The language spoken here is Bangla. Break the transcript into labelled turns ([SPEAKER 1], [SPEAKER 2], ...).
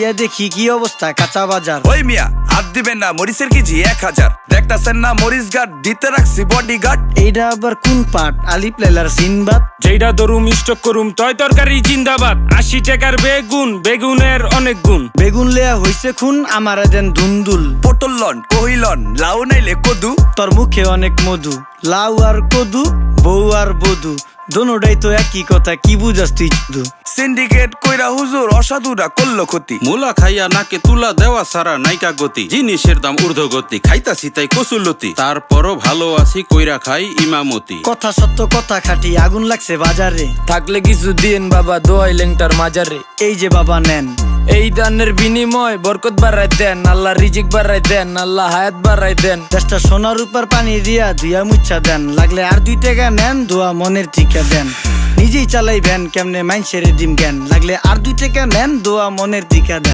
[SPEAKER 1] ইয়া দেখি কি অবস্থা কাঁচা বাজার।
[SPEAKER 2] ওই মিয়া হাত দিবেন না মরিচের কেজি এক হাজার। দেখতাছেন না মরিচ গার্ড দিতে রাখছি বডি গার্ড
[SPEAKER 1] এইটা আবার কোন পাট? আলিপ লাইলার সিনবাদ।
[SPEAKER 3] যেইটা ধরুম স্টক করুম তয় তরকারি জিন্দাবাদ। আশি টাকার বেগুন বেগুনের অনেক গুণ।
[SPEAKER 1] বেগুন লেয়া হইছে খুন আমার দেন ধুন্দুল।
[SPEAKER 2] পটল লন কহিলন লাউ নাইলে কদু।
[SPEAKER 1] তোর মুখে অনেক মধু লাউ আর কদু বউ আর বধু। দোনোটাই তো একই কথা কি বুঝাস তুই শুধু?
[SPEAKER 2] সিন্ডিকেট কইরা হুজুর অসাধুরা করল ক্ষতি।
[SPEAKER 4] মুলা খাইয়া নাকে তুলা দেওয়া সারা নাইকা গতি। জিনিসের দাম ঊর্ধ্বগতি খাইতাছি তাই কসুলতি। তারপরও ভালো আছি কইরা খাই ইমামতি।
[SPEAKER 1] কথা সত্য কথা খাটি আগুন লাগছে বাজারে।
[SPEAKER 5] থাকলে কিছু দিন বাবা দোয়াই লেংটার মাজারে।
[SPEAKER 1] এই যে বাবা নেন।
[SPEAKER 5] এই দানের বিনিময় বরকত বাড়াই দেন আল্লাহ রিজিক বাড়াই দেন, আল্লাহ হায়াত বাড়াই দেন।
[SPEAKER 1] দেশটা সোনার উপর পানি দিয়া ধুয়া মুচ্ছা দেন, লাগলে আর দুই টাকা নেন দোয়া মনের টিকা দেন। নিজেই চালাই ভ্যান কেমনে মাইন সেরে দিম জ্ঞান লাগলে আর দুই টাকা নেন দোয়া মনের টিকা দেন।